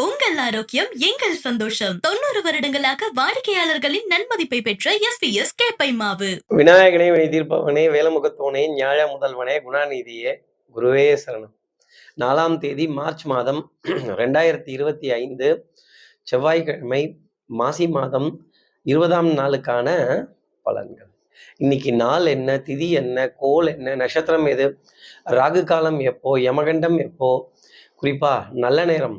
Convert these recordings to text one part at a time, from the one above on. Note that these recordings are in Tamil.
உங்கள் ஆரோக்கியம் எங்கள் சந்தோஷம். தொண்ணூறு வருடங்களாக வாடிக்கையாளர்களின் நன்மதிப்பை பெற்ற எஸ் பி எஸ் கேப்பை மாவு விநாயகனே வினை தீர்ப்பவனே வேலமுகத்தோனே ஞாழ முதல்வனே குணாநிதியே குருவே சரணம். நாலாம் தேதி மார்ச் மாதம் ரெண்டாயிரத்தி இருபத்தி ஐந்து செவ்வாய்க்கிழமை மாசி மாதம் இருபதாம் நாளுக்கான பலன்கள். இன்னைக்கு நாள் என்ன திதி என்ன கோல் என்ன நட்சத்திரம் எது ராகு காலம் எப்போ யமகண்டம் எப்போ குறிப்பா நல்ல நேரம்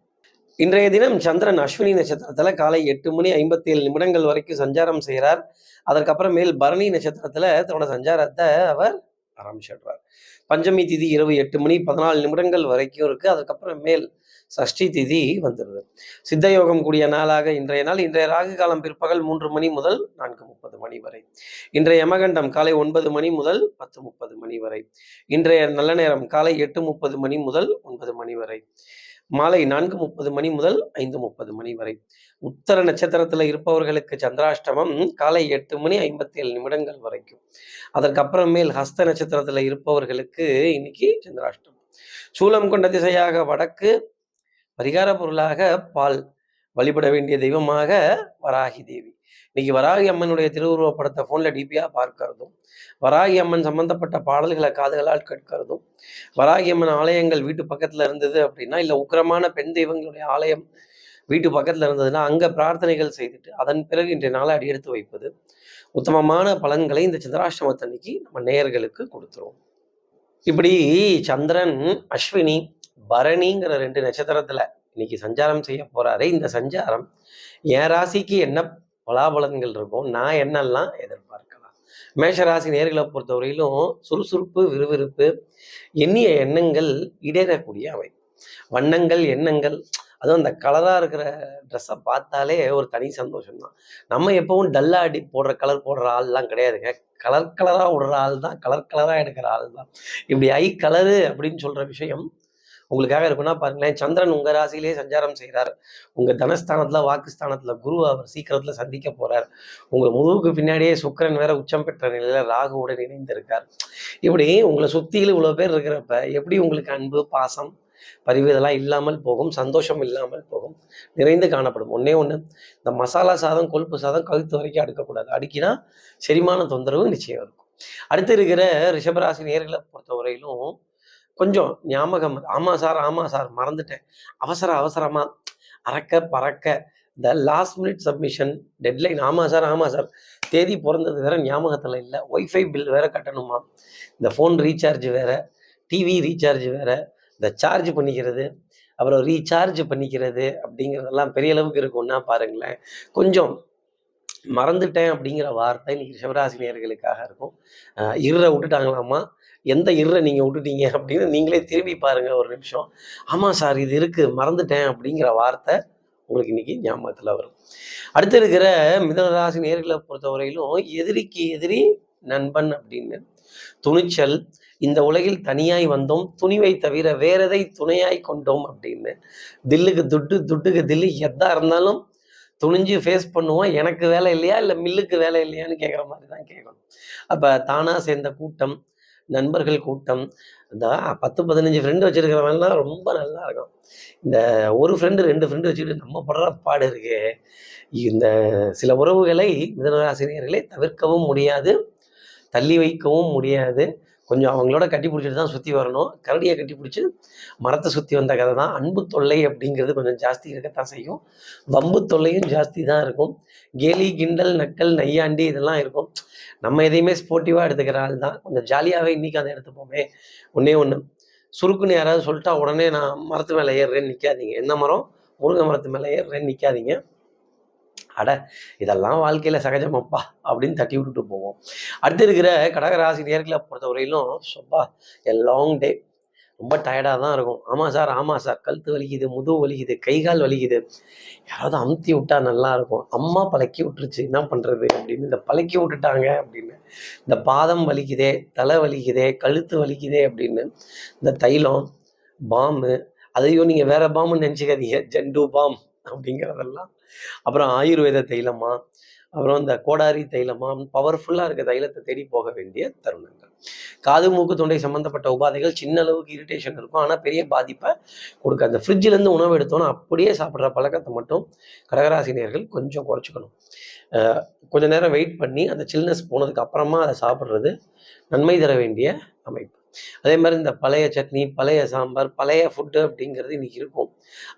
இன்றைய தினம் சந்திரன் அஸ்வினி நட்சத்திரத்துல காலை எட்டு மணி ஐம்பத்தி ஏழு நிமிடங்கள் வரைக்கும் சஞ்சாரம் செய்கிறார். அதற்கப்புறமேல் பரணி நட்சத்திரத்துல தன்னோட சஞ்சாரத்தை அவர் ஆரம்பிச்சிடுறார். பஞ்சமி திதி இரவு எட்டு மணி பதினாலு நிமிடங்கள் வரைக்கும் இருக்கு. அதுக்கப்புறம் மேல் சஷ்டி திதி வந்துடுது. சித்தயோகம் கூடிய நாளாக இன்றைய நாள். இன்றைய ராகு காலம் பிற்பகல் மூன்று மணி முதல் நான்கு முப்பது மணி வரை. இன்றைய யமகண்டம் காலை ஒன்பது மணி முதல் பத்து முப்பது மணி வரை. இன்றைய நல்ல நேரம் காலை எட்டு முப்பது மணி முதல் ஒன்பது மணி வரை. மாலை நான்கு முப்பது மணி முதல் ஐந்து முப்பது மணி வரை. உத்தர நட்சத்திரத்துல இருப்பவர்களுக்கு சந்திராஷ்டமம் காலை எட்டு மணி ஐம்பத்தி ஏழு நிமிடங்கள் வரைக்கும். அதற்கப்புறமேல் ஹஸ்த நட்சத்திரத்துல இருப்பவர்களுக்கு இன்னைக்கு சந்திராஷ்டமம். சூலம் கொண்ட திசையாக வடக்கு பரிகார பொருளாக பால். வழிபட வேண்டிய தெய்வமாக வராகி தேவி. இன்னைக்கு வராகி அம்மனுடைய திருவுருவப்படத்தை படத்தை டிபியாக பார்க்கறதும் வராகி அம்மன் சம்பந்தப்பட்ட பாடல்களை காதுகளால் கேட்கறதும் வராகி அம்மன் ஆலயங்கள் வீட்டு பக்கத்தில் இருந்தது அப்படின்னா இல்லை உக்கிரமான பெண் தெய்வங்களுடைய ஆலயம் வீட்டு பக்கத்தில் இருந்ததுன்னா அங்கே பிரார்த்தனைகள் செய்துட்டு அதன் பிறகு இன்றைய நாளை அடியெடுத்து வைப்பது உத்தமமான பலன்களை இந்த சந்திராஷ்டமத்தன்னைக்கு நம்ம நேயர்களுக்கு கொடுத்துருவோம் இப்படி சந்திரன் அஸ்வினி பரணிங்கிற ரெண்டு நட்சத்திரத்தில் இன்னைக்கு சஞ்சாரம் செய்ய போறாரு இந்த சஞ்சாரம் என் ராசிக்கு என்ன பலாபலன்கள் இருக்கும் நான் என்னெல்லாம் எதிர்பார்க்கலாம். மேஷ ராசி நேர்களை பொறுத்தவரையிலும் சுறுசுறுப்பு விறுவிறுப்பு எண்ணிய எண்ணங்கள் இடேறக்கூடிய அவை வண்ணங்கள் எண்ணங்கள் அதுவும் அந்த கலராக இருக்கிற ட்ரெஸ்ஸை பார்த்தாலே ஒரு தனி சந்தோஷம் தான் நம்ம எப்பவும் டல்லா அடி போடுற கலர் போடுற ஆள்லாம் கிடையாதுங்க. கலர் கலராக விடுற ஆள் தான் கலர் கலராக எடுக்கிற ஆள் தான் இப்படி ஐ கலரு அப்படின்னு சொல்கிற விஷயம் உங்களுக்காக இருக்குன்னா பாருங்களேன் சந்திரன் உங்க ராசியிலே சஞ்சாரம் செய்கிறார் உங்க தனஸ்தானத்துல வாக்குஸ்தானத்துல குரு அவர் சீக்கிரத்துல சந்திக்க போறார். உங்க முதுகுக்கு பின்னாடியே சுக்கிரன் வேற உச்சம் பெற்ற நிலையில ராகுவுடன் இணைந்திருக்கார் இப்படி உங்களை சுத்தியில் இவ்வளவு பேர் இருக்கிறப்ப எப்படி உங்களுக்கு அன்பு பாசம் பரிவு இதெல்லாம் இல்லாமல் போகும் சந்தோஷம் இல்லாமல் போகும் நிறைந்து காணப்படும். ஒன்றே ஒன்று இந்த மசாலா சாதம் கொழுப்பு சாதம் கழுத்து வரைக்கும் அடுக்கக்கூடாது. அடுக்கினா செரிமான தொந்தரவு நிச்சயம் இருக்கும். அடுத்து இருக்கிற ரிஷபராசி நேர்களை பொறுத்தவரையிலும் கொஞ்சம் ஞாபகம் ஆமாம் சார் ஆமாம் சார் மறந்துட்டேன். அவசர அவசரமாக அறக்க பறக்க இந்த லாஸ்ட் மினிட் சப்மிஷன் டெட்லைன் ஆமாம் சார் ஆமாம் சார். தேதி பிறந்தது வேற ஞாபகத்தில் இல்லை. ஒய்ஃபை பில் வேற கட்டணுமா? இந்த ஃபோன் ரீசார்ஜ் வேற டிவி ரீசார்ஜ் வேற இந்த சார்ஜ் பண்ணிக்கிறது அப்புறம் ரீசார்ஜ் பண்ணிக்கிறது அப்படிங்கிறதெல்லாம் பெரிய அளவுக்கு இருக்கும்னா பாருங்களேன். கொஞ்சம் மறந்துட்டேன் அப்படிங்கிற வார்த்தை இன்னைக்கு சிவராசினியர்களுக்காக இருக்கும். அஹ் இருரை விட்டுட்டாங்களாமா எந்த இருரை நீங்கள் விட்டுட்டீங்க அப்படின்னு நீங்களே திரும்பி பாருங்க ஒரு நிமிஷம். ஆமாம் சார் இது இருக்கு மறந்துட்டேன் அப்படிங்கிற வார்த்தை உங்களுக்கு இன்னைக்கு ஞாபகத்தில் வரும். அடுத்து இருக்கிற மிதனராசி நேர்களை பொறுத்தவரையிலும் எதிரிக்கு எதிரி நண்பன் அப்படின்னு துணிச்சல் இந்த உலகில் தனியாய் வந்தோம் துணிவை தவிர வேறதை துணையாய் கொண்டோம் அப்படின்னு. தில்லுக்கு துட்டு துட்டுக்கு தில்லு எதா இருந்தாலும் துணிஞ்சு ஃபேஸ் பண்ணுவோம் எனக்கு வேலை இல்லையா இல்லை மில்லுக்கு வேலை இல்லையான்னு கேட்குற மாதிரி தான் கேட்கணும் அப்போ தானாக சேர்ந்த கூட்டம் நண்பர்கள் கூட்டம். அந்த பத்து பதினஞ்சு ஃப்ரெண்டு வச்சிருக்கிறவன்லாம் ரொம்ப நல்லா இருக்கும். இந்த ஒரு ஃப்ரெண்டு ரெண்டு ஃப்ரெண்டு வச்சுக்கிட்டு நம்ம படுற பாடு இருக்கு. இந்த சில உறவுகளை மிதனராசினியர்களை தவிர்க்கவும் முடியாது தள்ளி வைக்கவும் முடியாது. கொஞ்சம் அவங்களோட கட்டி பிடிச்சிட்டு தான் சுற்றி வரணும். கரடியை கட்டி பிடிச்சி மரத்தை சுற்றி வந்த கதை தான். அன்பு தொல்லை அப்படிங்கிறது கொஞ்சம் ஜாஸ்தி இருக்கத்தான் செய்யும். வம்பு தொல்லையும் ஜாஸ்தி தான் இருக்கும். கேலி கிண்டல் நக்கல் நையாண்டி இதெல்லாம் இருக்கும். நம்ம எதையுமே ஸ்போர்ட்டிவாக எடுத்துக்கிற ஆள் தான். கொஞ்சம் ஜாலியாகவே இன்னைக்கு அதை எடுத்துப்போமே. ஒன்றே ஒன்று சுருக்குன்னு யாராவது சொல்லிட்டா உடனே நான் மரத்து மேலே ஏறுறேன்னு நிற்காதீங்க என்ன மரம்? முருங்கை மரத்து மேலே ஏறுறேன்னு நிற்காதீங்க அட இதெல்லாம் வாழ்க்கையில் சகஜமப்பா அப்படின்னு தட்டி விட்டுட்டு போவோம். அடுத்து இருக்கிற கடகராசி நேர்களை பொறுத்தவரையிலும் சொப்பா எ லாங் டே ரொம்ப டயர்டாக தான் இருக்கும். ஆமாம் சார் ஆமாம் சார். கழுத்து வலிக்குது முதுகு வலிக்குது கை கால் வலிக்குது. யாராவது அமுத்தி விட்டா நல்லா இருக்கும். அம்மா பழக்கி விட்டுருச்சு என்ன பண்ணுறது அப்படின்னு இந்த பழக்கி விட்டுட்டாங்க அப்படின்னு இந்த பாதம் வலிக்குதே தலை வலிக்குதே கழுத்து வலிக்குதே அப்படின்னு இந்த தைலம் பாம்பு அதையும் நீங்கள் வேற பாம்புன்னு நினச்சிக்காதீங்க. ஜெண்டு பாம் அப்படிங்கிறதெல்லாம் அப்புறம் ஆயுர்வேத தைலமா அப்புறம் இந்த கோடாரி தைலமா பவர்ஃபுல்லாக இருக்க தைலத்தை தேடி போக வேண்டிய தருணங்கள். காது மூக்கு தொண்டை சம்மந்தப்பட்ட உபாதைகள் சின்ன அளவுக்கு இரிட்டேஷன் இருக்கும். ஆனால் பெரிய பாதிப்பை கொடுக்க அந்த ஃப்ரிட்ஜிலேருந்து உணவு எடுத்தோன்னா அப்படியே சாப்பிட்ற பழக்கத்தை மட்டும் கடகராசினியர்கள் கொஞ்சம் குறைச்சிக்கணும். கொஞ்ச நேரம் வெயிட் பண்ணி அந்த சில்னஸ் போனதுக்கு அப்புறமா அதை சாப்பிட்றது நன்மை தர வேண்டிய அமைப்பு. அதே மாதிரி இந்த பழைய சட்னி பழைய சாம்பார் பழைய ஃபுட்டு அப்படிங்கிறது இன்னைக்கு இருக்கும்.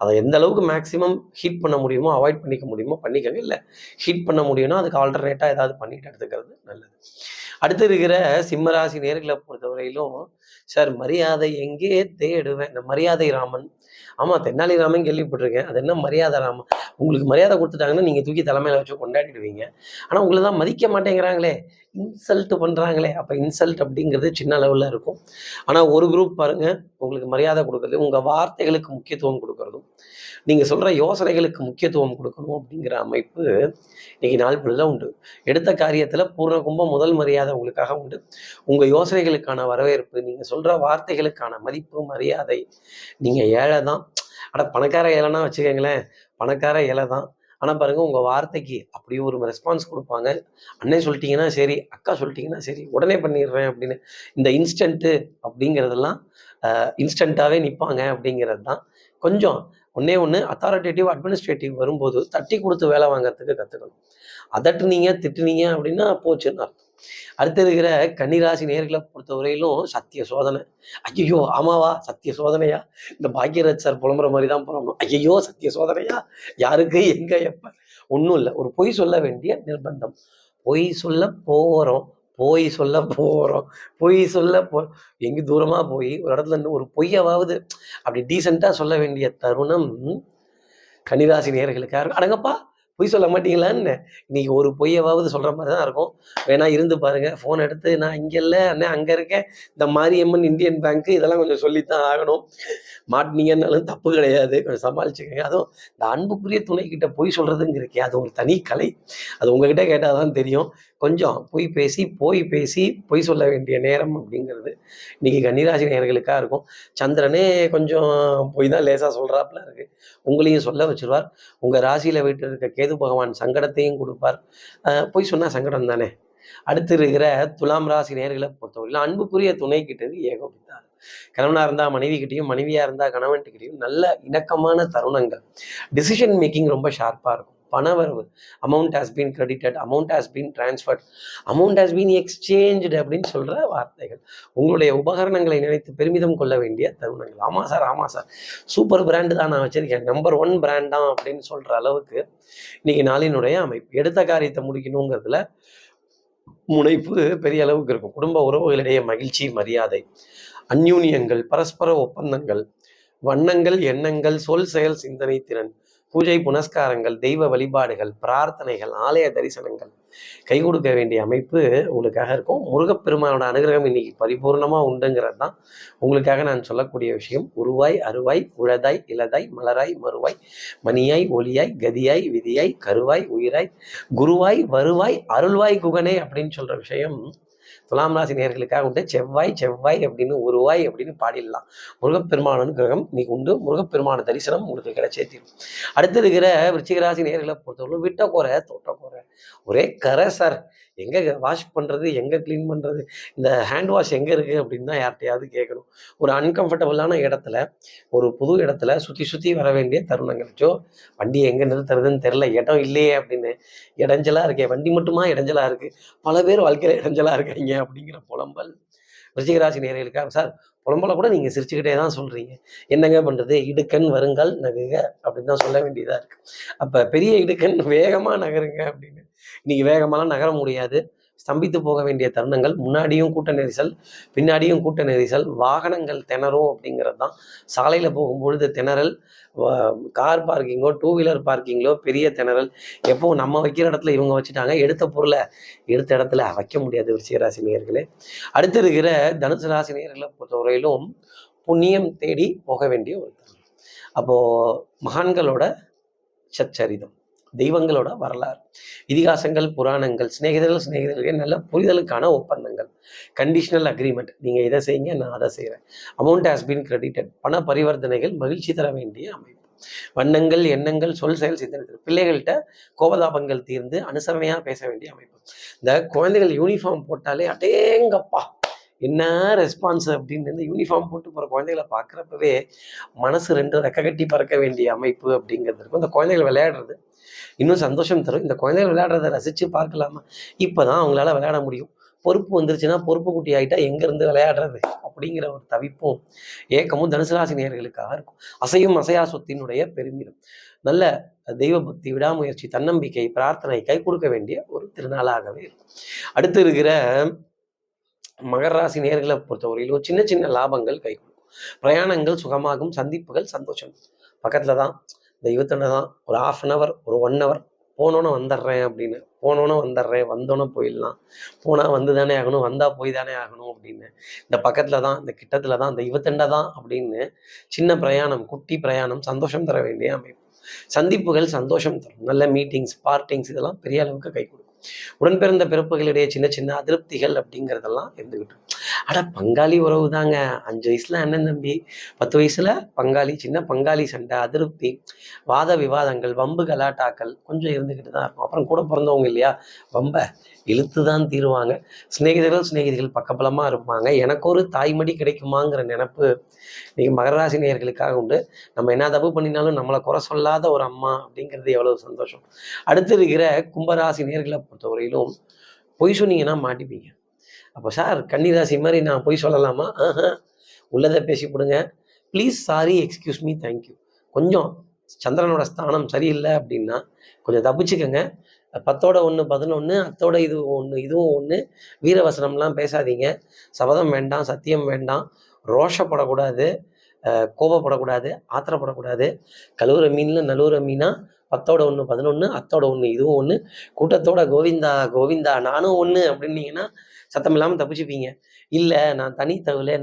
அதை எந்த அளவுக்கு மேக்ஸிமம் ஹீட் பண்ண முடியுமோ அவாய்ட் பண்ணிக்க முடியுமோ பண்ணிக்கங்க. இல்லை ஹீட் பண்ண முடியும்னா அதுக்கு ஆல்டர்னேட்டாக ஏதாவது பண்ணிட்டு எடுத்துக்கிறது நல்லது. அடுத்து இருக்கிற சிம்மராசி நேர்களை பொறுத்தவரையிலும் சார் மரியாதை எங்கே தேடுவேன்? இந்த மரியாதை ராமன். ஆமாம் தென்னாலிராமன் கேள்விப்பட்டிருக்கேன். அது என்ன மரியாதை ராமன்? உங்களுக்கு மரியாதை கொடுத்துட்டாங்கன்னா நீங்கள் தூக்கி தலைமையில வச்சு கொண்டாடிடுவீங்க. ஆனால் உங்களை தான் மதிக்க மாட்டேங்கிறாங்களே. இன்சல்ட் பண்ணுறாங்களே அப்போ இன்சல்ட் அப்படிங்கிறது சின்ன அளவில் இருக்கும். ஆனால் ஒரு குரூப் பாருங்க உங்களுக்கு மரியாதை கொடுக்குறது உங்கள் வார்த்தைகளுக்கு முக்கியத்துவம் கொடுக்கறதும் நீங்கள் சொல்கிற யோசனைகளுக்கு முக்கியத்துவம் கொடுக்கணும் அப்படிங்கிற அமைப்பு இன்றைக்கி நாள் ஃபுல்லாக உண்டு. எடுத்த காரியத்தில் பூர்ண கும்பம் முதல் மரியாதை உங்களுக்காக உண்டு. உங்கள் யோசனைகளுக்கான வரவேற்பு நீங்கள் சொல்கிற வார்த்தைகளுக்கான மதிப்பு மரியாதை நீங்கள் ஏழை தான் அட பணக்கார ஏழைனா வச்சுக்கோங்களேன் பணக்கார ஏழை தான் ஆனால் பாருங்கள் உங்கள் வார்த்தைக்கு அப்படி ஒரு ரெஸ்பான்ஸ் கொடுப்பாங்க. அண்ணன் சொல்லிட்டீங்கன்னா சரி அக்கா சொல்லிட்டீங்கன்னா சரி உடனே பண்ணிடுறேன் அப்படின்னு. இந்த இன்ஸ்டன்ட்டு அப்படிங்கிறதெல்லாம் இன்ஸ்டண்ட்டாகவே நிற்பாங்க அப்படிங்கிறது தான் கொஞ்சம் ஒன்றே ஒன்று அத்தாரிட்டேட்டிவ் அட்மினிஸ்ட்ரேட்டிவ் வரும்போது தட்டி கொடுத்து வேலை வாங்குறதுக்கு கற்றுக்கணும் அதட்டுனீங்க திட்டுனீங்க அப்படின்னா போச்சுன்னு அர்த்தம். அடுத்து இருக்கிற கன்னிராசி நேர்களை பொறுத்தவரையிலும் சத்திய சோதனை. ஐயோ ஆமாவா? சத்திய சோதனையா? இந்த பாக்யராஜ் சார் புலம்புற மாதிரி தான் புலம்பணும். ஐயோ சத்திய சோதனையா? யாருக்கு எங்க எப்ப? ஒன்றும் இல்லை. ஒரு பொய் சொல்ல வேண்டிய நிர்பந்தம். பொய் சொல்ல போகிறோம் போய் சொல்ல போகிறோம் பொய் சொல்ல போ எங்க தூரமா போய் ஒரு இடத்துல இருந்து ஒரு பொய்யாவது அப்படி டீசெண்டாக சொல்ல வேண்டிய தருணம் கன்னிராசி நேர்களுக்காக. இருக்கும் அடங்கப்பா! பொய் சொல்ல மாட்டீங்களான்னு? இன்னைக்கு ஒரு பொய்யவாவது சொல்ற மாதிரி தான் இருக்கும். வேணா இருந்து பாருங்க. ஃபோன் எடுத்து நான் இங்க இல்லை அண்ணே அங்க இருக்கேன். இந்த மாரியம்மன் இந்தியன் பேங்க் இதெல்லாம் கொஞ்சம் சொல்லித்தான் ஆகணும். மாட்டினீங்கன்னாலும் தப்பு கிடையாது. கொஞ்சம் சமாளிச்சுக்கோங்க. அதுவும் இந்த அன்புக்குரிய துணை கிட்ட பொய் சொல்றதுங்க இருக்கே அது ஒரு தனி கலை. அது உங்ககிட்ட கேட்டால் தான் தெரியும். கொஞ்சம் பொய் பேசி போய் பேசி பொய் சொல்ல வேண்டிய நேரம் அப்படிங்கிறது இன்னைக்கு கன்னிராசி நேர்களுக்காக இருக்கும். சந்திரனே கொஞ்சம் பொய் தான் லேசாக சொல்கிறாப்புல இருக்கு. உங்களையும் சொல்ல வச்சுருவார். உங்கள் ராசியில் வீட்டில் இருக்க கேது பகவான் சங்கடத்தையும் கொடுப்பார். பொய் சொன்னால் சங்கடம் தானே? அடுத்து இருக்கிற துலாம் ராசி நேர்களை பொறுத்தவரையில் அன்புக்குரிய துணை கிட்டது ஏகோபித்தார் கணவனாக இருந்தால் மனைவிக்கிட்டேயும் மனைவியாக இருந்தால் கணவன்கிட்டையும் நல்ல இணக்கமான தருணங்கள். டிசிஷன் மேக்கிங் ரொம்ப ஷார்ப்பாக இருக்கும். பணவரவு. Amount has been credited amount has been transferred amount has been exchange அப்படின்னு சொல்கிற வார்த்தைகள். உங்களுடைய உபகரணங்களை நினைத்து பெருமிதம் கொள்ள வேண்டிய தருணங்கள். ஆமாம் சார் ஆமாம் சார். சூப்பர் பிராண்டு தான் நான் வச்சுருக்கேன். நம்பர் ஒன் பிராண்ட் தான் அப்படின்னு சொல்கிற அளவுக்கு இன்னைக்கு நாளினுடைய அமைப்பு. எடுத்த காரியத்தை முடிக்கணுங்கிறதுல முனைப்பு பெரிய அளவுக்கு இருக்கும். குடும்ப உறவுகளிடையே மகிழ்ச்சி மரியாதை அந்யூன்யங்கள் பரஸ்பர ஒப்பந்தங்கள் வண்ணங்கள் எண்ணங்கள் சொல் செயல் சிந்தனை திறன் பூஜை புனஸ்காரங்கள் தெய்வ வழிபாடுகள் பிரார்த்தனைகள் ஆலய தரிசனங்கள். கை கொடுக்க வேண்டிய அமைப்பு உங்களுக்காக இருக்கும். முருகப்பெருமானோட அனுகிரகம் இன்னைக்கு பரிபூர்ணமாக உண்டுங்கிறது தான் உங்களுக்காக நான் சொல்லக்கூடிய விஷயம். உருவாய் அருவாய் உழதாய் இலதாய் மலராய் மறுவாய் மணியாய் ஒளியாய் கதியாய் விதியாய் கருவாய் உயிராய் குருவாய் வருவாய் அருள்வாய் குகனே அப்படின்னு சொல்கிற விஷயம் துலாம் ராசி நேர்களுக்காக உண்டு. செவ்வாய் செவ்வாய் அப்படின்னு உருவாய் அப்படின்னு பாடிடலாம். முருகப்பெருமானன் கிரகம் இன்னைக்கு உண்டு. முருகப்பெருமான தரிசனம் உங்களுக்கு கிடைச்சே தீரும். அடுத்து இருக்கிற விருச்சிக ராசி நேர்களை பொறுத்தவரை விட்ட குறை ஒரே கரை சார். எங்கே வாஷ் பண்ணுறது எங்கே க்ளீன் பண்ணுறது இந்த ஹேண்ட் வாஷ் எங்கே இருக்குது அப்படின்னு தான் யார்கிட்டயாவது கேட்கணும். ஒரு அன்கம்ஃபர்டபுளான இடத்துல ஒரு புது இடத்துல சுற்றி சுற்றி வர வேண்டிய தருணங்கள்ச்சோ வண்டி வண்டியை எங்கே நிறுத்துறதுன்னு தெரில இடம் இல்லையே அப்படின்னு இடைஞ்சலாக இருக்கே வண்டி மட்டுமா இடைஞ்சலாக இருக்குது பல பேர் வாழ்க்கையில் இடைஞ்சலாக இருக்காங்க அப்படிங்கிற புலம்பல். ரிஷிகராசி நேர்களுக்காக சார் புலம்பல கூட நீங்கள் சிரிச்சுக்கிட்டே தான் சொல்கிறீங்க என்னங்க பண்ணுறது இடுக்கண் வருங்கள் நகுக அப்படின்னு தான் சொல்ல வேண்டியதாக இருக்குது அப்போ பெரிய இடுக்கண் வேகமாக நகருங்க அப்படின்னு. இன்னைக்கு வேகமாலாம் நகர முடியாது. ஸ்தம்பித்து போக வேண்டிய தருணங்கள். முன்னாடியும் கூட்ட நெரிசல் பின்னாடியும் கூட்ட நெரிசல் வாகனங்கள் திணறும் அப்படிங்கிறது தான். சாலையில் போகும்பொழுது திணறல் கார் பார்க்கிங்கோ டூ வீலர் பார்க்கிங்களோ பெரிய திணறல். எப்போவும் நம்ம வைக்கிற இடத்துல இவங்க வச்சுட்டாங்க எடுத்த பொருளை எடுத்த இடத்துல வைக்க முடியாது விஷயராசி நேர்களே அடுத்து இருக்கிற தனுசு ராசி நேர்களை பொறுத்தவரையிலும் புண்ணியம் தேடி போக வேண்டிய ஒரு தருணம். அப்போது மகான்களோட சச்சரிதம். தெய்வங்களோட வரலாறு. இதிகாசங்கள் புராணங்கள் சிநேகிதர்கள் சிநேகிதர்கள் நல்ல புரிதலுக்கான ஒப்பந்தங்கள். கண்டிஷனல் அக்ரிமெண்ட் நீங்கள் இதை செய்யுங்க நான் அதை செய்கிறேன் அமௌண்ட் ஹாஸ் பீன் கிரெடிட்டட் பண பரிவர்த்தனைகள் மகிழ்ச்சி தர வேண்டிய அமைப்பு. வண்ணங்கள் எண்ணங்கள் சொல் செயல் சிந்தனை பிள்ளைகள்கிட்ட கோபதாபங்கள் தீர்ந்து அனுசரணையாக பேச வேண்டிய அமைப்பு. இந்த குழந்தைகள் யூனிஃபார்ம் போட்டாலே அடேங்கப்பா! என்ன ரெஸ்பான்ஸ் அப்படின்னு இந்த யூனிஃபார்ம் போட்டு போகிற குழந்தைகளை பார்க்குறப்பவே மனசு ரெண்டு ரெக்க கட்டி பறக்க வேண்டிய அமைப்பு அப்படிங்கிறது இருக்கும். இந்த குழந்தைகள் விளையாடுறது இன்னும் சந்தோஷம் தரும். இந்த குழந்தைகள் விளையாடுறத ரசித்து பார்க்கலாமா? இப்போ தான் அவங்களால விளையாட முடியும். பொறுப்பு வந்துருச்சுன்னா பொறுப்பு குட்டி ஆகிட்டா எங்கேருந்து விளையாடுறது? அப்படிங்கிற ஒரு தவிப்பும் ஏக்கமும் தனுசுராசி நேர்களுக்காக இருக்கும். அசையும் அசையா சொத்தினுடைய பெருமிதம். நல்ல தெய்வ பக்தி விடாமுயற்சி தன்னம்பிக்கை பிரார்த்தனை கை கொடுக்க வேண்டிய ஒரு திருநாளாகவே இருக்கும். அடுத்து இருக்கிற மகர ராசி நேர்களை பொறுத்தவரையிலும் சின்ன சின்ன லாபங்கள் கை கொடுக்கும். பிரயாணங்கள் சுகமாகும் சந்திப்புகள் சந்தோஷம். பக்கத்தில் தான் தெய்வத்தோட தான். ஒரு ஆஃப் அன் அவர் ஒரு ஒன் ஹவர் போனோன்னே வந்துடுறேன் அப்படின்னு போனோன்னே வந்துடுறேன் வந்தோன்னே போயிடலாம். போனால் வந்து தானே ஆகணும் வந்தால் போய் தானே ஆகணும் அப்படின்னு. இந்த பக்கத்தில் தான் இந்த கிட்டத்தில் தான் இந்த இவத்தண்டை தான் அப்படின்னு சின்ன பிரயாணம் குட்டி பிரயாணம் சந்தோஷம் தர வேண்டிய அமைப்பு. சந்திப்புகள் சந்தோஷம் தரும். நல்ல மீட்டிங்ஸ் பார்ட்டிங்ஸ் இதெல்லாம் பெரிய அளவுக்கு கை கொடுக்கும். உடன் பிறந்த பிறப்புகளிடையே சின்ன சின்ன அதிருப்திகள் அப்படிங்கிறதெல்லாம் இருந்துக்கிட்டு அட பங்காளி உறவு தாங்க. அஞ்சு வயசுல அண்ணன் தம்பி பத்து வயசுல பங்காளி சின்ன பங்காளி சண்டை அதிருப்தி வாத விவாதங்கள் வம்பு கலாட்டாக்கள் கொஞ்சம் இருந்துக்கிட்டு தான் இருக்கும். அப்புறம் கூட பிறந்தவங்க இல்லையா? வம்ப இழுத்து தான் தீருவாங்க. சிநேகிதர்கள் சிநேகிதிகள் பக்கபலமாக இருப்பாங்க. எனக்கு ஒரு தாய்மடி கிடைக்குமாங்கிற நினப்பு இன்னைக்கு மகராசி நேயர்களுக்காக உண்டு. நம்ம என்ன தப்பு பண்ணினாலும் நம்மளை குறை சொல்லாத ஒரு அம்மா அப்படிங்கிறது எவ்வளவு சந்தோஷம். அடுத்து இருக்கிற கும்பராசி நேர்களை பொறுத்தவரையிலும் பொய் சொன்னீங்கன்னா மாட்டிப்பீங்க. அப்போ சார் கன்னிராசி மாதிரி நான் பொய் சொல்லலாமா? உள்ளதை பேசி கொடுங்க. Please sorry excuse me thank you கொஞ்சம் சந்திரனோட ஸ்தானம் சரியில்லை அப்படின்னா கொஞ்சம் தப்பிச்சுக்கோங்க. பத்தோட ஒன்று பதினொன்று அத்தோட இது ஒன்று இதுவும் ஒன்று வீரவசனம்லாம் பேசாதீங்க. சபதம் வேண்டாம் சத்தியம் வேண்டாம். ரோஷப்படக்கூடாது. கோபப்படக்கூடாது ஆத்திரப்படக்கூடாது. கழுவுற மீனில் நழுவுற மீனாக பத்தோட ஒன்று பதினொன்று அத்தோட ஒன்று இதுவும் ஒன்று கூட்டத்தோட கோவிந்தா கோவிந்தா நானும் ஒன்று அப்படின்னீங்கன்னா சத்தம் இல்லாமல் தப்பிச்சுப்பீங்க. இல்லை நான் தனி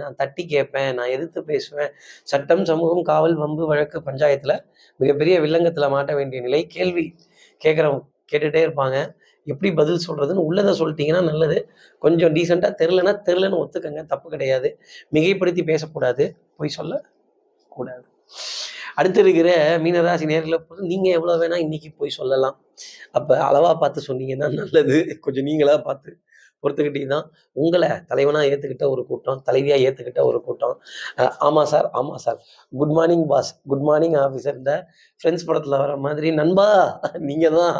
நான் தட்டி கேட்பேன் நான் எதிர்த்து பேசுவேன். சட்டம் சமூகம் காவல் வம்பு வழக்கு பஞ்சாயத்தில் மிகப்பெரிய வில்லங்கத்தில் மாட்ட வேண்டிய நிலை கேள்வி கேட்குறவங்க கேட்டுகிட்டே இருப்பாங்க. எப்படி பதில் சொல்கிறதுன்னு உள்ளதை சொல்லிட்டீங்கன்னா நல்லது. கொஞ்சம் டீசெண்டாக தெரிலனா தெரிலன்னு ஒத்துக்கங்க தப்பு கிடையாது. மிகைப்படுத்தி பேசக்கூடாது. பொய் சொல்ல கூடாது. அடுத்து இருக்கிற மீனராசி நேரில் பொறுத்து நீங்கள் எவ்வளோ வேணால் இன்னைக்கு போய் சொல்லலாம். அப்போ அளவாக பார்த்து சொன்னீங்கன்னா நல்லது. கொஞ்சம் நீங்களாக பார்த்து பொறுத்துக்கிட்டீங்கன்னா உங்களை தலைவனாக ஏற்றுக்கிட்ட ஒரு கூட்டம் தலைவியாக ஏற்றுக்கிட்ட ஒரு கூட்டம். ஆமாம் சார் ஆமாம் sir. Good morning boss good morning officer இந்த ஃப்ரெண்ட்ஸ் படத்தில் வர மாதிரி நண்பா நீங்கள் தான்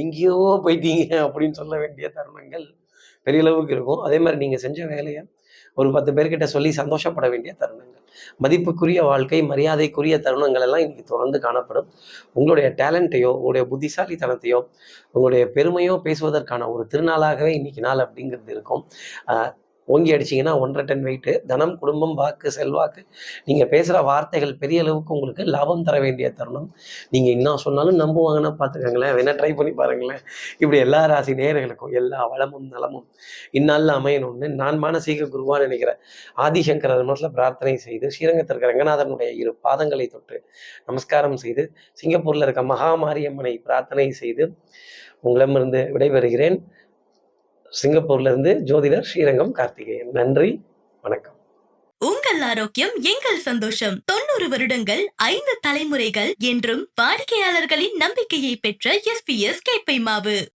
எங்கேயோ போயிட்டீங்க அப்படின்னு சொல்ல வேண்டிய தருணங்கள் பெரிய அளவுக்கு இருக்கும். அதே மாதிரி நீங்கள் செஞ்ச வேலையை ஒரு பத்து பேர்கிட்ட சொல்லி சந்தோஷப்பட வேண்டிய தருணங்கள். மதிப்புக்குரிய வாழ்க்கை மரியாதைக்குரிய தருணங்கள் எல்லாம் இன்னைக்கு தொடர்ந்து காணப்படும். உங்களுடைய டேலண்ட்டையோ உங்களுடைய புத்திசாலித்தனத்தையோ உங்களுடைய பெருமையோ பேசுவதற்கான ஒரு திருநாளாகவே இன்னைக்கு நாள் அப்படிங்கிறது இருக்கும். ஆஹ் ஓங்கி அடிச்சிங்கன்னா ஒன்றரை டன் வெயிட்டு தனம் குடும்பம் வாக்கு செல்வாக்கு. நீங்கள் பேசுகிற வார்த்தைகள் பெரிய அளவுக்கு உங்களுக்கு லாபம் தர வேண்டிய தருணம். நீங்கள் என்ன சொன்னாலும் நம்புவாங்கன்னா பார்த்துக்கங்களேன். வேணால் ட்ரை பண்ணி பாருங்களேன். இப்படி எல்லா ராசி நேர்களுக்கும் எல்லா வளமும் நலமும் இந்நாளில் அமையணும்னு நான் மானசீக குருவான்னு நினைக்கிறேன். ஆதிசங்கரர் மனசில் பிரார்த்தனை செய்து ஸ்ரீரங்கத்திற்கு ரங்கநாதனுடைய இரு பாதங்களை தொட்டு நமஸ்காரம் செய்து சிங்கப்பூரில் இருக்க மகாமாரியம்மனை பிரார்த்தனை செய்து உங்களிடமிருந்து விடைபெறுகிறேன். சிங்கப்பூர்ல இருந்து ஜோதிடர் ஸ்ரீரங்கம் கார்த்திகேயன். நன்றி வணக்கம். உங்கள் ஆரோக்கியம் எங்கள் சந்தோஷம். தொண்ணூறு வருடங்கள் ஐந்து தலைமுறைகள் என்றும் வாடிக்கையாளர்களின் நம்பிக்கையை பெற்ற எஸ்பிஎஸ் கேப்பை மாவு.